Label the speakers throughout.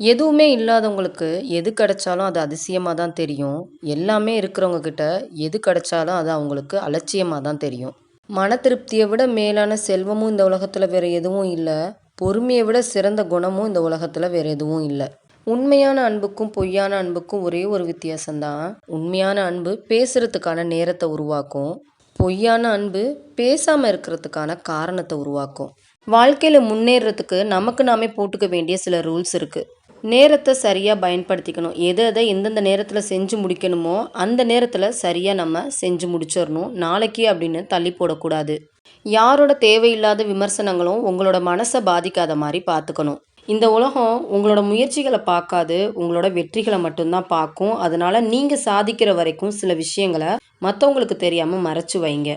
Speaker 1: எதுவுமே இல்லாதவங்களுக்கு எது கிடைச்சாலும் அது அதிசயமாக தான் தெரியும். எல்லாமே இருக்கிறவங்க கிட்ட எது கிடைச்சாலும் அது அவங்களுக்கு அலட்சியமாக தான் தெரியும். மன திருப்தியை விட மேலான செல்வமும் இந்த உலகத்தில் வேறு எதுவும் இல்லை பொறுமையை விட சிறந்த குணமும் இந்த உலகத்தில் வேறு எதுவும் இல்லை உண்மையான அன்புக்கும் பொய்யான அன்புக்கும் ஒரே ஒரு வித்தியாசம்தான் உண்மையான அன்பு பேசுறதுக்கான நேரத்தை உருவாக்கும். பொய்யான அன்பு பேசாமல் இருக்கிறதுக்கான காரணத்தை உருவாக்கும். வாழ்க்கையில் முன்னேறதுக்கு நமக்கு நாமே போட்டுக்க வேண்டிய சில ரூல்ஸ் இருக்குது நேரத்தை சரியாக பயன்படுத்திக்கணும். எதை எதை எந்தெந்த நேரத்தில் செஞ்சு முடிக்கணுமோ அந்த நேரத்தில் சரியாக நம்ம செஞ்சு முடிச்சிடணும் நாளைக்கு அப்படின்னு தள்ளி போடக்கூடாது. யாரோட தேவையில்லாத விமர்சனங்களும் உங்களோட மனசை பாதிக்காத மாதிரி பார்த்துக்கணும். இந்த உலகம் உங்களோட முயற்சிகளை பார்க்காது. உங்களோட வெற்றிகளை மட்டும்தான் பார்க்கும். அதனால நீங்கள் சாதிக்கிற வரைக்கும் சில விஷயங்களை மற்றவங்களுக்கு தெரியாமல் மறைச்சு வைங்க.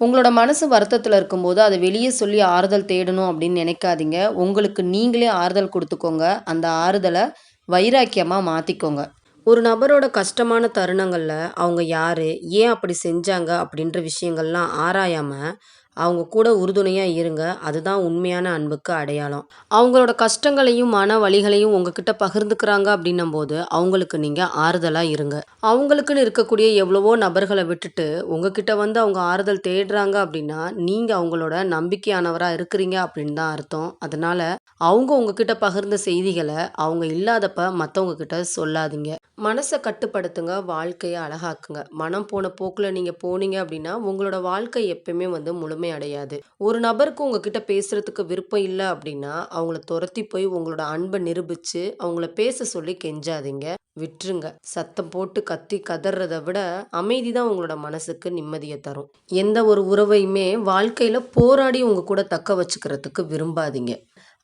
Speaker 1: உங்களோட மனசு வருத்தத்தில் இருக்கும்போது அதை வெளியே சொல்லி ஆறுதல் தேடணும் அப்படின்னு நினைக்காதீங்க. உங்களுக்கு நீங்களே ஆறுதல் கொடுத்துக்கோங்க அந்த ஆறுதலை வைராக்கியமாக மாற்றிக்கோங்க ஒரு நபரோட கஷ்டமான தருணங்களில் அவங்க யார் ஏன் அப்படி செஞ்சாங்க? அப்படின்ற விஷயங்கள்லாம் ஆராயாமல் அவங்க கூட உறுதுணையாக இருங்க. அதுதான் உண்மையான அன்புக்கு அடையாளம். அவங்களோட கஷ்டங்களையும், மன வழிகளையும் உங்ககிட்ட பகிர்ந்துக்கிறாங்க அப்படின்னும்போது அவங்களுக்கு நீங்கள் ஆறுதலாக இருங்க. அவங்களுக்குன்னு இருக்கக்கூடிய எவ்வளவோ நபர்களை விட்டுட்டு உங்ககிட்ட வந்து அவங்க ஆறுதல் தேடுறாங்க அப்படின்னா, நீங்கள் அவங்களோட நம்பிக்கையானவராக இருக்கிறீங்க அப்படின்னு தான் அர்த்தம். அதனால அவங்க உங்ககிட்ட பகிர்ந்த செய்திகளை அவங்க இல்லாதப்ப மற்றவங்க கிட்ட சொல்லாதீங்க. மனசை கட்டுப்படுத்துங்க. வாழ்க்கையை அழகாக்குங்க. மனம் போன போக்கில் நீங்கள் போனீங்க அப்படின்னா உங்களோட வாழ்க்கை எப்பயுமே வந்து முழுமை அடையாது. ஒரு நபருக்கு உங்ககிட்ட பேசுறதுக்கு விருப்பம் இல்லை அப்படின்னா அவங்கள துரத்தி போய் உங்களோட அன்பை நிரூபிச்சு அவங்கள பேச சொல்லி கெஞ்சாதீங்க. விட்டுருங்க. சத்தம் போட்டு கத்தி கதறத விட அமைதி தான் உங்களோட மனசுக்கு நிம்மதியை தரும். எந்த ஒரு உறவையுமே வாழ்க்கையில போராடி உங்க கூட தக்க வச்சுக்கிறதுக்கு விரும்பாதீங்க.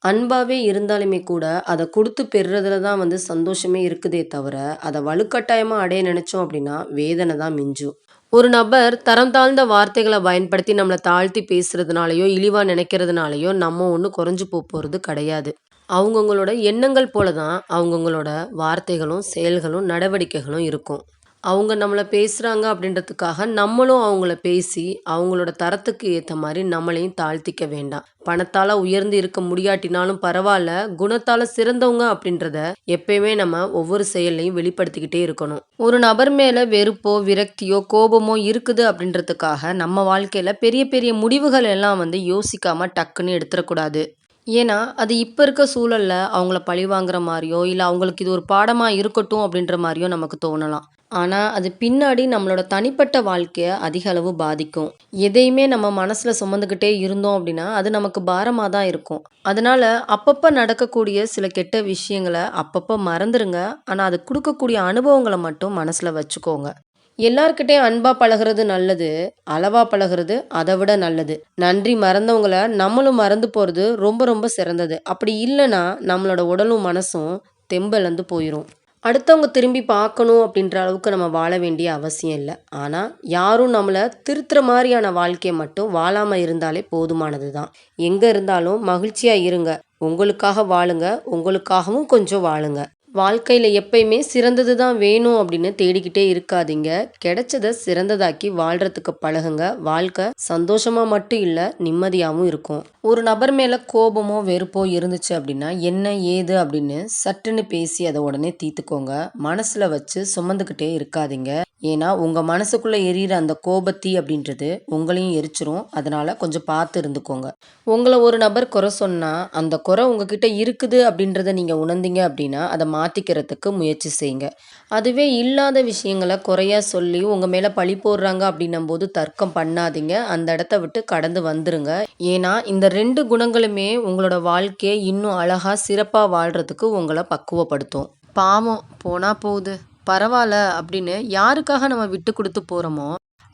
Speaker 1: அன்பாவே இருந்தாலுமே கூட அதை கொடுத்து பெறுறதுல தான் வந்து சந்தோஷமே இருக்குதே தவிர அதை வலுக்கட்டாயமாக அடைய நினைச்சோம் அப்படின்னா வேதனை தான் மிஞ்சும். ஒரு நபர் தரம் தாழ்ந்த வார்த்தைகளை பயன்படுத்தி நம்மளை தாழ்த்தி பேசுகிறதுனாலையோ இழிவாக நினைக்கிறதுனாலையோ நம்ம ஒண்ணும் குறைஞ்சு போகிறது கிடையாது. அவங்கவுங்களோட எண்ணங்கள் போல தான் அவங்கவுங்களோட வார்த்தைகளும், செயல்களும், நடவடிக்கைகளும் இருக்கும். அவங்க நம்மளை பேசுகிறாங்க அப்படின்றதுக்காக நம்மளும் அவங்கள பேசி அவங்களோட தரத்துக்கு ஏற்ற மாதிரி நம்மளையும் தாழ்த்திக்க வேண்டாம். பணத்தால் உயர்ந்து இருக்க முடியாட்டினாலும் பரவாயில்ல குணத்தால் சிறந்தவங்க அப்படின்றத எப்பயுமே நம்ம ஒவ்வொரு செயல்லையும் வெளிப்படுத்திக்கிட்டே இருக்கணும். ஒரு நபர் மேலே வெறுப்போ, விரக்தியோ, கோபமோ இருக்குது அப்படின்றதுக்காக நம்ம வாழ்க்கையில் பெரிய பெரிய முடிவுகள் எல்லாம் வந்து யோசிக்காமல் டக்குன்னு எடுத்துடக்கூடாது ஏன்னா அது இப்போ இருக்க சூழல்ல அவங்கள பழி வாங்குற மாதிரியோ இல்லை அவங்களுக்கு இது ஒரு பாடமாக இருக்கட்டும் அப்படின்ற மாதிரியோ நமக்கு தோணலாம். ஆனால் அது பின்னாடி நம்மளோட தனிப்பட்ட வாழ்க்கையை அதிக அளவு பாதிக்கும். எதையுமே நம்ம மனசில் சுமந்துக்கிட்டே இருந்தோம் அப்படின்னா அது நமக்கு பாரமாக தான் இருக்கும். அதனால் அப்பப்போ நடக்கக்கூடிய சில கெட்ட விஷயங்களை அப்பப்போ மறந்துடுங்க ஆனால் அது கொடுக்கக்கூடிய அனுபவங்களை மட்டும் மனசில் வச்சுக்கோங்க. எல்லார்கிட்டயும் அன்பாக பழகுறது நல்லது. அளவாக பழகுறது அதை விட நல்லது. நன்றி மறந்தவங்கள நம்மளும் மறந்து போகிறது ரொம்ப ரொம்ப சிறந்தது. அப்படி இல்லைன்னா நம்மளோட உடலும், மனசும் தெம்பிழந்து போயிடும் அடுத்தவங்க திரும்பி பார்க்கணும் அப்படின்ற அளவுக்கு நம்ம வாழ வேண்டிய அவசியம் இல்லை ஆனால் யாரும் நம்மளை திருத்துற மாதிரியான வாழ்க்கையை மட்டும் வாழாமல் இருந்தாலே போதுமானது தான். எங்கே இருந்தாலும் மகிழ்ச்சியாக இருங்க. உங்களுக்காக வாழுங்க. உங்களுக்காகவும் கொஞ்சம் வாழுங்க. வாழ்க்கையில் எப்பயுமே சிறந்தது தான் வேணும் அப்படின்னு தேடிக்கிட்டே இருக்காதீங்க. கிடைச்சதை சிறந்ததாக்கி வாழ்கிறதுக்கு பழகுங்க. வாழ்க்கை சந்தோஷமாக மட்டும் இல்லை நிம்மதியாகவும் இருக்கும். ஒரு நபர் மேலே கோபமோ, வெறுப்போ இருந்துச்சு அப்படின்னா என்ன, ஏது அப்படின்னு சட்டுன்னு பேசி அதை உடனே தீர்த்துக்கோங்க. மனசில் வச்சு சுமந்துக்கிட்டே இருக்காதீங்க. ஏன்னா உங்கள் மனசுக்குள்ளே எரியிற அந்த கோபத்தி அப்படின்றது உங்களையும் எரிச்சிரும். அதனால் கொஞ்சம் பார்த்து இருந்துக்கோங்க. உங்களை ஒரு நபர் குறை சொன்னால் அந்த குறை உங்ககிட்ட இருக்குது அப்படின்றத நீங்கள் உணர்ந்தீங்க அப்படின்னா அத மாற்றிக்கிறதுக்கு முயற்சி செய்யுங்க. அதுவே இல்லாத விஷயங்களை குறையா சொல்லி உங்கள் மேலே பழி போடுறாங்க அப்படின்னும் போது தர்க்கம் பண்ணாதீங்க. அந்த இடத்த விட்டு கடந்து வந்துருங்க. ஏன்னா இந்த ரெண்டு குணங்களுமே உங்களோட வாழ்க்கையை இன்னும் அழகாக சிறப்பாக வாழ்கிறதுக்கு உங்களை பக்குவப்படுத்தும். பாவம் போனால் போகுது. பரவாயில்ல அப்படின்னு யாருக்காக நம்ம விட்டு கொடுத்து போகிறோமோ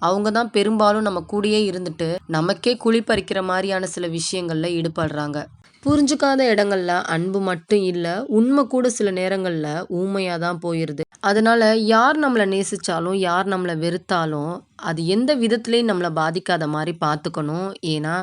Speaker 1: அவங்க தான் பெரும்பாலும் நம்ம கூடயே இருந்துட்டு நமக்கே குழி பறிக்கிற மாதிரியான சில விஷயங்களில் ஈடுபடுறாங்க. புரிஞ்சுக்காத இடங்கள்ல அன்பு மட்டும் இல்லை உண்மை கூட சில நேரங்களில் ஊமையாக தான் போயிடுது அதனால் யார் நம்மளை நேசித்தாலும் யார் நம்மளை வெறுத்தாலும் அது எந்த விதத்துலேயும் நம்மளை பாதிக்காத மாதிரி பார்த்துக்கணும். ஏன்னா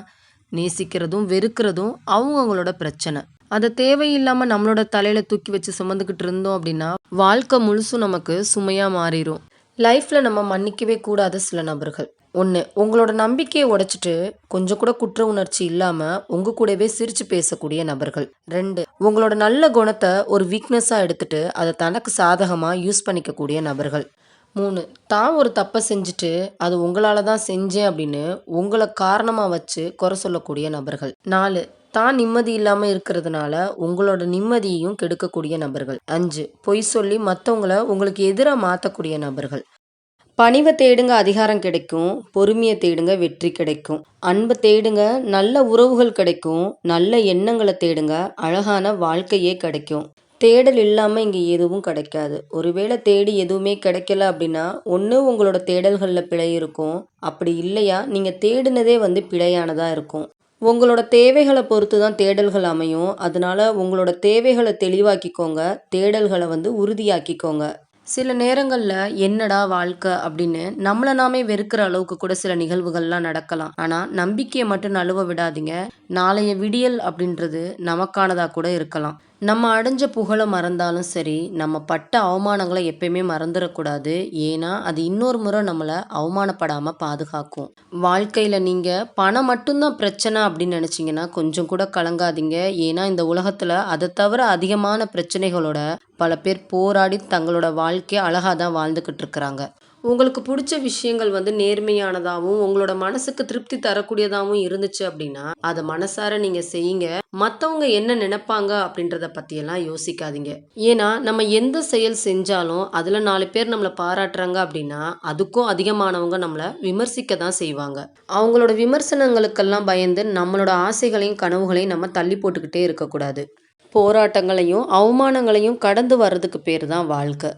Speaker 1: நேசிக்கிறதும், வெறுக்கிறதும் அவங்கவுங்களோட பிரச்சனை. அதை தேவையில்லாமல் நம்மளோட தலையில் தூக்கி வச்சு சுமந்துக்கிட்டு இருந்தோம் அப்படின்னா வாழ்க்கை முழுசும் நமக்கு சுமையாக மாறிடும் லைஃப்பில் நம்ம மன்னிக்கவே கூடாத சில நபர்கள். ஒன்று உங்களோட நம்பிக்கையை உடைச்சிட்டு கொஞ்சம் கூட குற்ற உணர்ச்சி இல்லாமல் உங்கள் கூடவே சிரித்து பேசக்கூடிய நபர்கள். ரெண்டு உங்களோட நல்ல குணத்தை ஒரு வீக்னஸாக எடுத்துட்டு அதை தனக்கு சாதகமாக யூஸ் பண்ணிக்கக்கூடிய நபர்கள். மூணு தான் ஒரு தப்பை செஞ்சுட்டு அது உங்களால் தான் செஞ்சேன் அப்படின்னு உங்களை காரணமாக வச்சு குறை சொல்லக்கூடிய நபர்கள். நாலு தான் நிம்மதி இல்லாமல் இருக்கிறதுனால உங்களோட நிம்மதியையும் கெடுக்கக்கூடிய நபர்கள். அஞ்சு பொய் சொல்லி மற்றவங்கள உங்களுக்கு எதிராக மாற்றக்கூடிய நபர்கள். பணிவை தேடுங்க அதிகாரம் கிடைக்கும் பொறுமையை தேடுங்க வெற்றி கிடைக்கும். அன்பை தேடுங்க நல்ல உறவுகள் கிடைக்கும் நல்ல எண்ணங்களை தேடுங்க அழகான வாழ்க்கையே கிடைக்கும். தேடல் இல்லாமல் இங்கே எதுவும் கிடைக்காது. ஒருவேளை தேடி எதுவுமே கிடைக்கல அப்படின்னா ஒன்று உங்களோட தேடல்களில் பிழை இருக்கும். அப்படி இல்லையா? நீங்கள் தேடினதே வந்து பிழையானதாக இருக்கும். உங்களோட தேவைகளை பொறுத்து தான் தேடல்கள் அமையும். அதனால உங்களோட தேவைகளை தெளிவாக்கிக்கோங்க தேடல்களை வந்து உறுதியாக்கிக்கோங்க. சில நேரங்களில் என்னடா வாழ்க்கை அப்படின்னு நம்மளை நாமே வெறுக்கிற அளவுக்கு கூட சில நிகழ்வுகள்லாம் நடக்கலாம். ஆனால் நம்பிக்கையை மட்டும் நழுவ விடாதீங்க. நாளைய விடியல் அப்படின்றது நமக்கானதாக கூட இருக்கலாம். நம்ம அடைஞ்ச புகழை மறந்தாலும் சரி நம்ம பட்ட அவமானங்களை எப்பயுமே மறந்துடக்கூடாது. ஏன்னா அது இன்னொரு முறை நம்மளை அவமானப்படாமல் பாதுகாக்கும். வாழ்க்கையில் நீங்கள் பணம் மட்டும்தான் பிரச்சனை அப்படின்னு நினச்சிங்கன்னா கொஞ்சம் கூட கலங்காதீங்க. ஏன்னா இந்த உலகத்தில் அதை தவிர அதிகமான பிரச்சனைகளோட பல பேர் போராடி தங்களோட வாழ்க்கையை அழகாக தான் வாழ்ந்துக்கிட்டு இருக்கிறாங்க. உங்களுக்கு பிடிச்ச விஷயங்கள் வந்து நேர்மையானதாகவும் உங்களோட மனசுக்கு திருப்தி தரக்கூடியதாகவும் இருந்துச்சு அப்படின்னா அதை மனசார நீங்க செய்யுங்க. மற்றவங்க என்ன நினைப்பாங்க அப்படின்றத பத்தியெல்லாம் யோசிக்காதீங்க. ஏன்னா நம்ம எந்த செயல் செஞ்சாலும் அதுல நாலு பேர் நம்மளை பாராட்டுறாங்க அப்படின்னா அதுக்கும் அதிகமானவங்க நம்மளை விமர்சிக்க தான் செய்வாங்க. அவங்களோட விமர்சனங்களுக்கெல்லாம் பயந்து நம்மளோட ஆசைகளையும் கனவுகளையும் நம்ம தள்ளி போட்டுக்கிட்டே இருக்கக்கூடாது. போராட்டங்களையும் அவமானங்களையும் கடந்து வர்றதுக்கு பேர் தான் வாழ்க்கை.